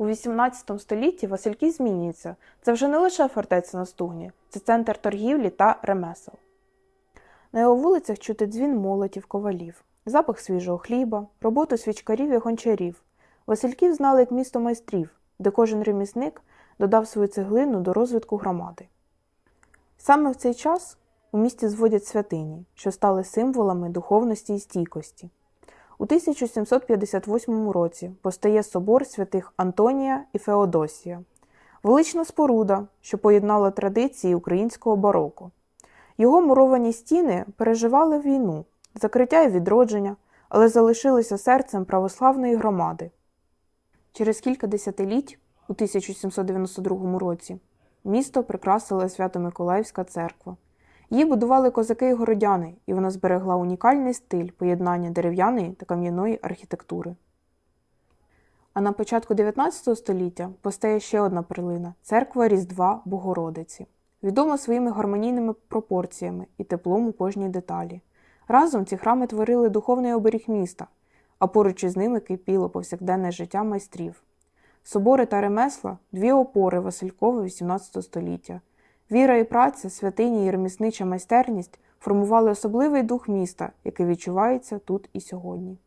У XVIII столітті Васильків змінюється. Це вже не лише фортеця на стугні, це центр торгівлі та ремесел. На його вулицях чути дзвін молотів, ковалів, запах свіжого хліба, роботу свічкарів і гончарів. Васильків знали як місто майстрів, де кожен ремісник додав свою цеглину до розвитку громади. Саме в цей час у місті зводять святині, що стали символами духовності і стійкості. У 1758 році постає собор святих Антонія і Феодосія, велична споруда, що поєднала традиції українського бароко. Його муровані стіни переживали війну, закриття і відродження, але залишилися серцем православної громади. Через кілька десятиліть, у 1792 році, місто прикрасила Свято-Миколаївська церква. Її будували козаки і городяни, і вона зберегла унікальний стиль поєднання дерев'яної та кам'яної архітектури. А на початку 19 століття постає ще одна перлина церква Різдва Богородиці, відома своїми гармонійними пропорціями і теплом у кожній деталі. Разом ці храми творили духовний оберіг міста, а поруч із ними кипіло повсякденне життя майстрів. Собори та ремесла дві опори Василькове XVIII століття. Віра і праця, святині і реміснича майстерність формували особливий дух міста, який відчувається тут і сьогодні.